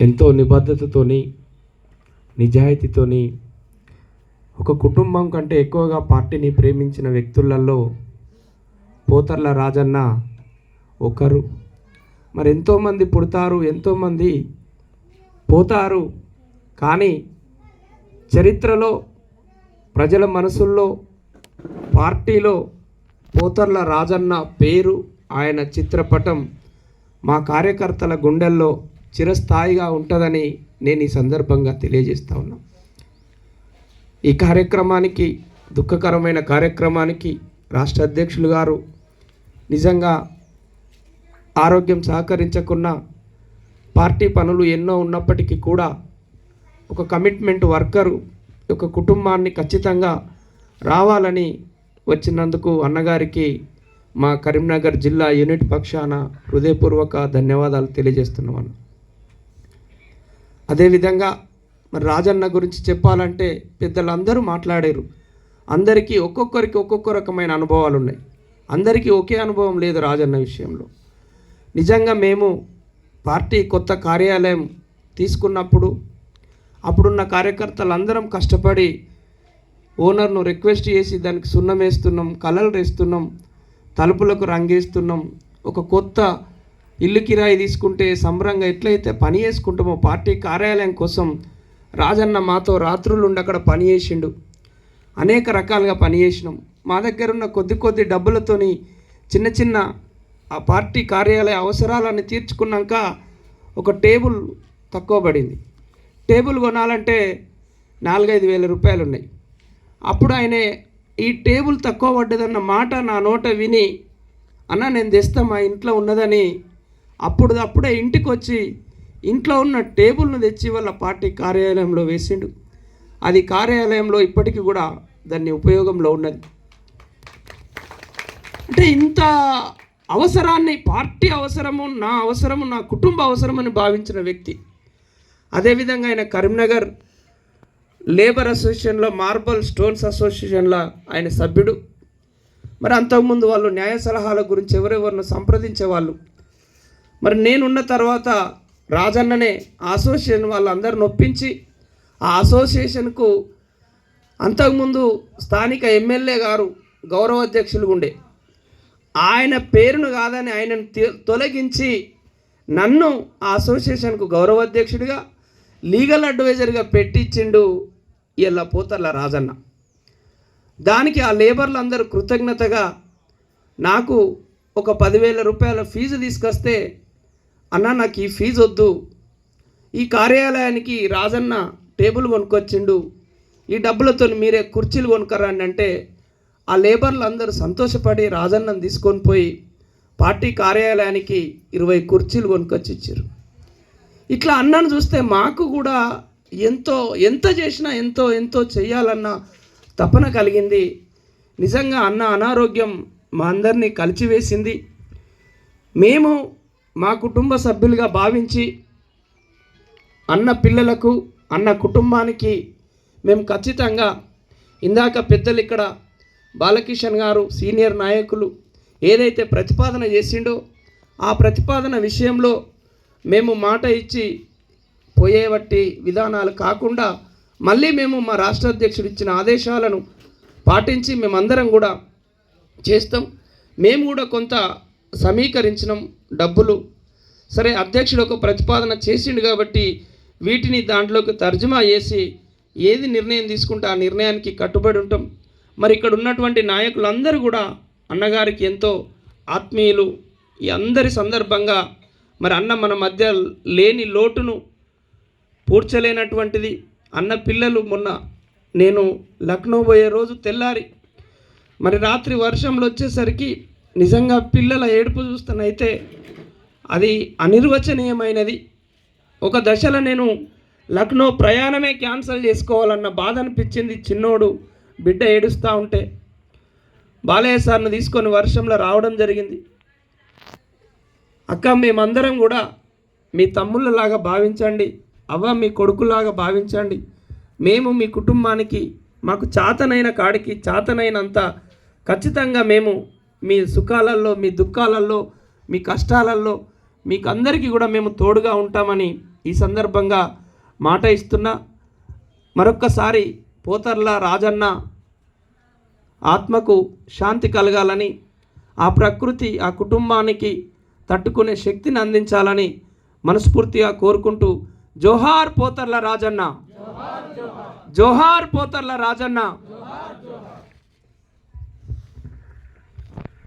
ఎంతో నిబద్ధతతోని నిజాయితీతోని ఒక కుటుంబం కంటే ఎక్కువగా పార్టీని ప్రేమించిన వ్యక్తులలో పోతర్ల రాజన్న ఒకరు. మరి ఎంతోమంది పుడతారు ఎంతోమంది పోతారు కానీ చరిత్రలో ప్రజల మనసుల్లో పార్టీలో పోతర్ల రాజన్న పేరు ఆయన చిత్రపటం మా కార్యకర్తల గుండెల్లో చిరస్థాయిగా ఉంటుందని నేను ఈ సందర్భంగా తెలియజేస్తా ఉన్నా. ఈ కార్యక్రమానికి దుఃఖకరమైన కార్యక్రమానికి రాష్ట్ర అధ్యక్షులు గారు నిజంగా ఆరోగ్యం సహకరించకున్నా పార్టీ పనులు ఎన్నో ఉన్నప్పటికీ కూడా ఒక కమిట్మెంట్ వర్కరు ఒక కుటుంబాన్ని ఖచ్చితంగా రావాలని వచ్చినందుకు అన్నగారికి మా కరీంనగర్ జిల్లా యూనిట్ పక్షాన హృదయపూర్వక ధన్యవాదాలు తెలియజేస్తున్నాను. అదేవిధంగా మరి రాజన్న గురించి చెప్పాలంటే పెద్దలందరూ మాట్లాడారు. అందరికీ ఒక్కొక్కరికి ఒక్కొక్క రకమైన అనుభవాలు ఉన్నాయి అందరికీ ఒకే అనుభవం లేదు రాజన్న విషయంలో. నిజంగా మేము పార్టీ కొత్త కార్యాలయం తీసుకున్నప్పుడు అప్పుడున్న కార్యకర్తలు అందరం కష్టపడి ఓనర్ను రిక్వెస్ట్ చేసి దానికి సున్నం వేస్తున్నాం కలర్లు వేస్తున్నాం తలుపులకు రంగేస్తున్నాం ఒక కొత్త ఇల్లు కిరాయి తీసుకుంటే సంబరంగా ఎట్లయితే పని చేసుకుంటామో పార్టీ కార్యాలయం కోసం రాజన్న మాతో రాత్రులు ఉండి అక్కడ పని చేసిండు. అనేక రకాలుగా పని చేసినాం. మా దగ్గర ఉన్న కొద్ది కొద్ది డబ్బులతోని చిన్న చిన్న ఆ పార్టీ కార్యాలయ అవసరాలన్నీ తీర్చుకున్నాక ఒక టేబుల్ తక్కువ పడింది. టేబుల్ కొనాలంటే నాలుగైదు వేల రూపాయలు ఉన్నాయి అప్పుడు ఆయన ఈ టేబుల్ తక్కువ పడ్డదన్న మాట నా నోట విని అన్న నేను తెస్తా మా ఇంట్లో ఉన్నదని అప్పుడు అప్పుడే ఇంటికి వచ్చి ఇంట్లో ఉన్న టేబుల్ను తెచ్చి వాళ్ళ పార్టీ కార్యాలయంలో వేసిండు. అది కార్యాలయంలో ఇప్పటికీ కూడా దాన్ని ఉపయోగంలో ఉన్నది. అంటే ఇంత అవసరాన్ని పార్టీ అవసరము నా అవసరము నా కుటుంబ అవసరమని భావించిన వ్యక్తి. అదేవిధంగా ఆయన కరీంనగర్ లేబర్ అసోసియేషన్లో మార్బల్ స్టోన్స్ అసోసియేషన్లో ఆయన సభ్యుడు. మరి అంతకుముందు వాళ్ళు న్యాయ సలహాల గురించి ఎవరెవరిని సంప్రదించేవాళ్ళు? మరి నేనున్న తర్వాత రాజన్ననే అసోసియేషన్ వాళ్ళందరూ నొప్పించి ఆ అసోసియేషన్కు అంతకుముందు స్థానిక ఎమ్మెల్యే గారు గౌరవ అధ్యక్షులు ఉండే. ఆయన పేరును కాదని ఆయనను తొలగించి నన్ను ఆ అసోసియేషన్కు గౌరవ అధ్యక్షుడిగా లీగల్ అడ్వైజర్గా పెట్టించిండు ఇలా పోతర్ల రాజన్న. దానికి ఆ లేబర్లు అందరూ కృతజ్ఞతగా నాకు ఒక పదివేల రూపాయల ఫీజు తీసుకొస్తే అన్న నాకు ఈ ఫీజు వద్దు. ఈ కార్యాలయానికి రాజన్న టేబుల్ కొనుక్కొచ్చిండు. ఈ డబ్బులతో మీరే కుర్చీలు కొనుక్కరండి అంటే ఆ లేబర్లు అందరూ సంతోషపడి రాజన్నను తీసుకొని పోయి పార్టీ కార్యాలయానికి ఇరవై కుర్చీలు కొనుక్కొచ్చి ఇచ్చారు ఇట్లా అన్నను చూస్తే మాకు కూడా ఎంతో ఎంత చేసినా ఎంతో ఎంతో చేయాలన్న తపన కలిగింది. నిజంగా అన్న అనారోగ్యం మా అందరినీ కలిచివేసింది. మేము మా కుటుంబ సభ్యులుగా భావించి అన్న పిల్లలకు అన్న కుటుంబానికి మేము ఖచ్చితంగా ఇందాక పెద్దలు ఇక్కడ బాలకిషన్ గారు సీనియర్ నాయకులు ఏదైతే ప్రతిపాదన చేసిండో ఆ ప్రతిపాదన విషయంలో మేము మాట ఇచ్చి పోయేవట్టి విధానాలు కాకుండా మళ్ళీ మేము మా రాష్ట్ర అధ్యక్షుడు ఇచ్చిన ఆదేశాలను పాటించి మేమందరం కూడా చేస్తాం. మేము కూడా కొంత సమీకరించినాం. డబ్బులు. సరే అధ్యక్షుడు ఒక ప్రతిపాదన చేసిండు కాబట్టి వీటిని దాంట్లోకి తర్జుమా చేసి ఏది నిర్ణయం తీసుకుంటే ఆ నిర్ణయానికి కట్టుబడి ఉంటాం. మరి ఇక్కడ ఉన్నటువంటి నాయకులందరూ కూడా అన్నగారికి ఎంతో ఆత్మీయులు. ఈ అందరి సందర్భంగా మరి అన్న మన మధ్య లేని లోటును పూడ్చలేనటువంటిది. అన్న పిల్లలు మొన్న నేను లక్నో పోయే రోజు తెల్లారి. మరి రాత్రి వర్షంలో వచ్చేసరికి నిజంగా పిల్లల ఏడుపు చూస్తున్నైతే అది అనిర్వచనీయమైనది. ఒక దశలో నేను లక్నో ప్రయాణమే క్యాన్సిల్ చేసుకోవాలన్న బాధ అనిపించింది చిన్నోడు. బిడ్డ ఏడుస్తూ ఉంటే బాలయ్య సార్ను తీసుకొని వర్షంలో రావడం జరిగింది. అక్క మేమందరం కూడా మీ తమ్ముళ్ళలాగా భావించండి. అవ్వ మీ కొడుకులాగా భావించండి. మేము మీ కుటుంబానికి మాకు చాతనైన కాడికి చాతనైనంత ఖచ్చితంగా మేము మీ సుఖాలలో మీ దుఃఖాలలో మీ కష్టాలలో మీకు అందరికీ కూడా మేము తోడుగా ఉంటామని ఈ సందర్భంగా మాట ఇస్తున్నా. మరొక్కసారి పోతర్ల రాజన్న ఆత్మకు శాంతి కలగాలని ఆ ప్రకృతి ఆ కుటుంబానికి తట్టుకునే శక్తిని అందించాలని మనస్ఫూర్తిగా కోరుకుంటూ జోహార్ పోతర్ల రాజన్న. జోహార్ పోతర్ల రాజన్న.